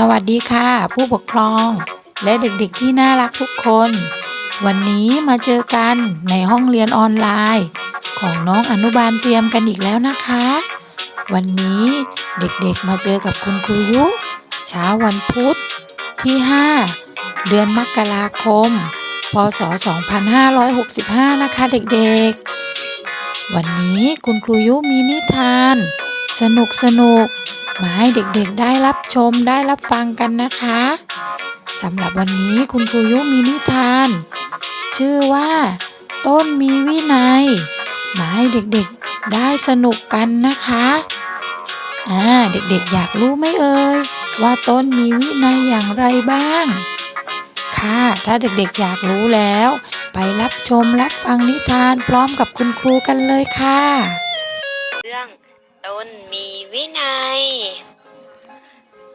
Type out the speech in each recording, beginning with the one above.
สวัสดีค่ะ ผู้ปกครองและเด็กๆที่น่ารักทุกคน วันนี้มาเจอกันในห้องเรียนออนไลน์ ของน้องอนุบาลเตรียมกันอีกแล้วนะคะ วันนี้เด็กๆมาเจอกับคุณครูยุเช้าวันพุธที่ 5 เดือนมกราคม พศ 2565 นะคะเด็กๆ วันนี้คุณครูยุมีนิทาน สนุกสนุก มาให้เด็กๆได้รับชมได้รับฟังกันนะคะสำหรับวันนี้คุณครูยุมีนิทาน ชื่อว่า ต้นมีวินัย มาให้เด็กๆได้สนุกกันนะคะอ่าเด็กๆอยากรู้ไหมเอ่ยว่าต้นมีวินัยอย่างไรบ้าง ค่ะ ถ้าเด็กๆอยากรู้แล้ว ไปรับชมรับฟังนิทานพร้อมกับคุณครูกันเลยค่ะ เรื่อง ต้นมีวินัย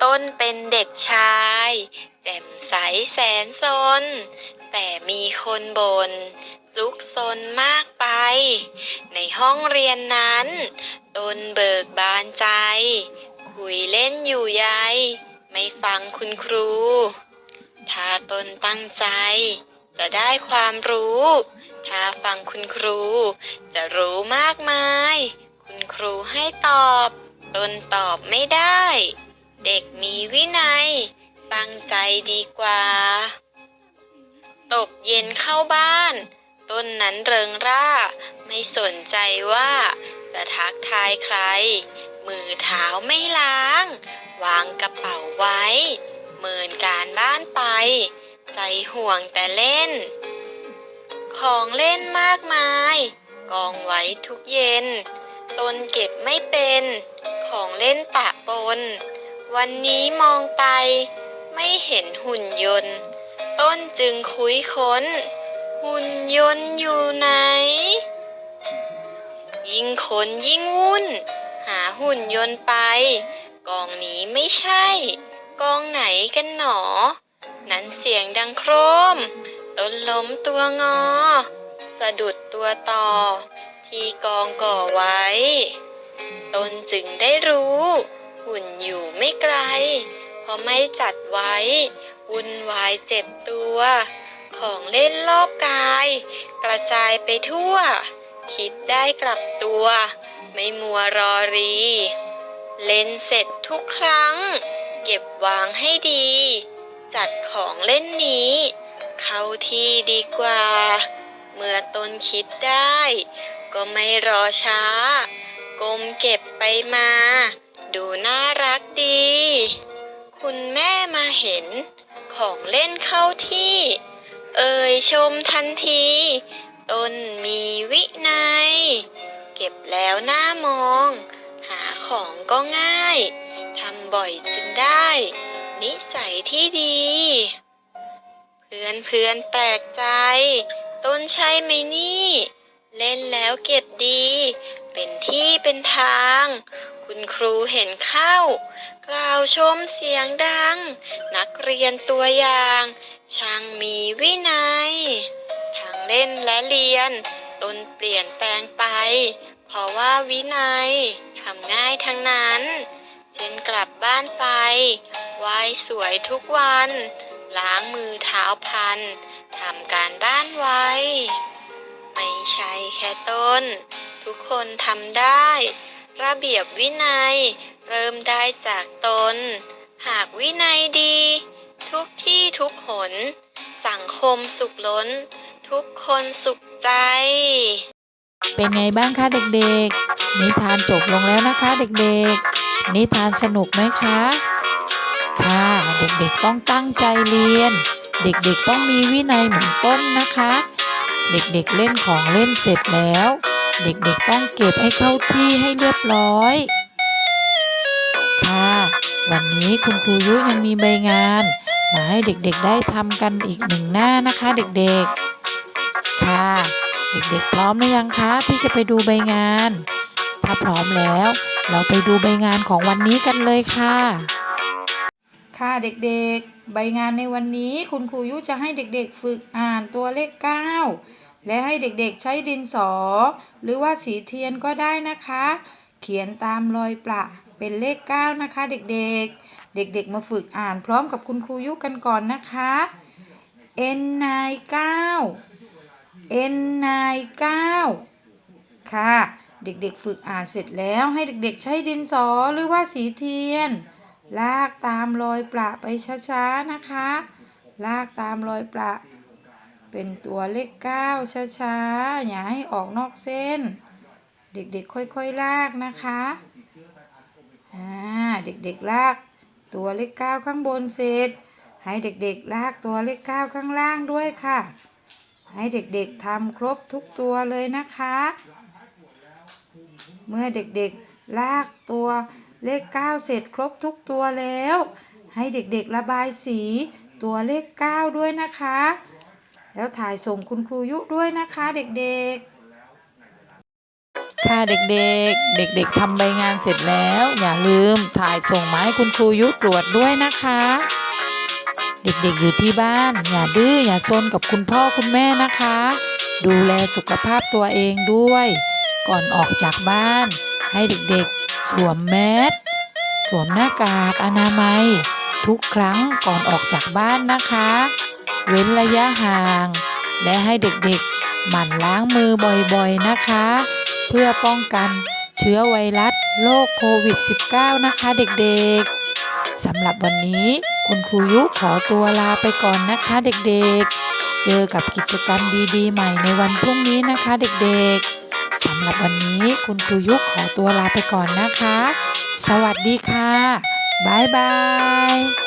ต้นเป็นเด็กชาย แจ่มใสแสนซน แต่มีคนบน่นลุกซนมากไป ในห้องเรียนนั้น ต้นเบิกบานใจ คุยเล่นอยู่ใยไม่ฟังคุณครู ถ้าตนตั้งใจ จะได้ความรู้ ถ้าฟังคุณครู จะรู้มากมาย ครูให้ตอบ ตนตอบไม่ได้ เด็กมีวินัย ตั้งใจดีกว่า ตกเย็นเข้าบ้าน ต้นนั้นเริงร่า ไม่สนใจว่า จะทักทายใคร มือเท้าไม่ล้าง วางกระเป๋าไว้ เมินการบ้านไป ใจห่วงแต่เล่น ของเล่นมากมาย กองไว้ทุกเย็น ตนเก็บไม่เป็น ของเล่นปะปน วันนี้มองไป ไม่เห็นหุ่นยนต์ ต้นจึงคุยค้น หุ่นยนต์อยู่ไหน ยิ่งค้นยิ่งวุ่น หาหุ่นยนต์ไป กองนี้ไม่ใช่ กองไหนกันหนอ นั้นเสียงดังโครมต้นล้มตัวงอ สะดุดตัวต่อ ที่กองก่อไว้ตนจึงได้รู้ หุ่นอยู่ไม่ไกล เพราะไม่จัดไว้ วุ่นวายเจ็บตัว ของเล่นรอบกาย กระจายไปทั่ว คิดได้กลับตัว ไม่มัวรอรี เล่นเสร็จทุกครั้ง เก็บวางให้ดี จัดของเล่นนี้ เข้าที่ดีกว่า เมื่อตนคิดได้ ก็ไม่รอช้า ก้มเก็บไปมา ดูน่ารักดี คุณแม่มาเห็น ของเล่นเข้าที่ เอ่ยชมทันที ต้นมีวินัย เก็บแล้วหน้ามอง หาของก็ง่าย ทำบ่อยจึงได้ นิสัยที่ดี เพื่อนเพื่อนแปลกใจ ต้นใช่ไหมนี่ แล้วเก็บดี เป็นที่เป็นทาง คุณครูเห็นเข้า กล่าวชมเสียงดัง นักเรียนตัวอย่าง ช่างมีวินัย ทั้งเล่นและเรียน ตนเปลี่ยนแปลงไป เพราะว่าวินัยทำง่ายทั้งนั้นเช่นกลับบ้านไปไหว้สวยทุกวัน ล้างมือเท้าพันทำการบ้านไว้ ไม่ใช่แค่ต้น ทุกคนทำได้ ระเบียบวินัย เริ่มได้จากตน หากวินัยดี ทุกที่ทุกหน สังคมสุขล้น ทุกคนสุขใจ เป็นไงบ้างคะเด็กๆ นิทานจบลงแล้วนะคะเด็กๆ นิทานสนุกไหมคะ ค่ะเด็กๆต้องตั้งใจเรียน เด็กๆต้องมีวินัยเหมือนต้นนะคะ เด็กๆเล่นของเล่นเสร็จแล้ว เด็กๆต้องเก็บให้เข้าที่ให้เรียบร้อย ค่ะ วันนี้คุณครูยุ้ยังมีใบงาน มาให้เด็กๆได้ทำกันอีกหนึ่งหน้านะคะเด็กๆ ค่ะ เด็กๆพร้อมหรือยังคะที่จะไปดูใบงาน ถ้าพร้อมแล้ว เราไปดูใบงานของวันนี้กันเลยค่ะ ค่ะเด็กๆ ใบงานในวันนี้คุณครูยุจะให้เด็กๆ ฝึกอ่านตัวเลข 9 และให้เด็กๆใช้ดินสอ หรือว่าสีเทียนก็ได้นะคะ เขียนตามรอยประเป็นเลข 9 นะคะ เด็กๆ เด็กๆ มาฝึกอ่านพร้อมกับคุณครูยุกันก่อนนะคะ n นายเก้า n นายเก้าค่ะ เด็กๆ ฝึกอ่านเสร็จแล้วให้เด็กๆ ใช้ดินสอหรือว่าสีเทียน ลากตามรอยประไปช้าๆนะคะ ลากตามรอยประเป็นตัวเลขเก้าช้าๆ อย่าให้ออกนอกเส้น เด็กๆค่อยๆลากนะคะอ่าเด็กๆลากตัวเลขเก้าข้างบนเสร็จ ให้เด็กๆลากตัวเลขเก้าข้างล่างด้วยค่ะ ให้เด็กๆทำครบทุกตัวเลยนะคะ เมื่อเด็กๆลากตัว เลขเก้าเสร็จครบทุกตัวแล้ว ให้เด็กๆระบายสี ตัวเลขเก้าด้วยนะคะ แล้วถ่ายส่งคุณครูยุด้วยนะคะเด็กๆค่ะเด็กๆ เด็กๆทำใบงานเสร็จแล้ว อย่าลืมถ่ายส่งมาให้คุณครูยุตรวจด้วยนะคะ เด็กๆอยู่ที่บ้าน อย่าดื้ออย่าซนกับคุณพ่อคุณแม่นะคะ ดูแลสุขภาพตัวเองด้วย ก่อนออกจากบ้าน ให้เด็กๆ สวมแมสสวมหน้ากากอนามัย ทุกครั้งก่อนออกจากบ้านนะคะ เว้นระยะห่าง และให้เด็กๆ หมั่นล้างมือบ่อยๆนะคะ เพื่อป้องกันเชื้อไวรัสโรคโควิด -19 นะคะเด็กๆสำหรับวันนี้คุณครูยุขอตัวลาไปก่อนนะคะเด็กๆ เจอกับกิจกรรมดีๆ ใหม่ในวันพรุ่งนี้นะคะเด็กๆ สำหรับวันนี้คุณครูยุขอตัวลาไปก่อนนะคะ สวัสดีค่ะ บ๊ายบาย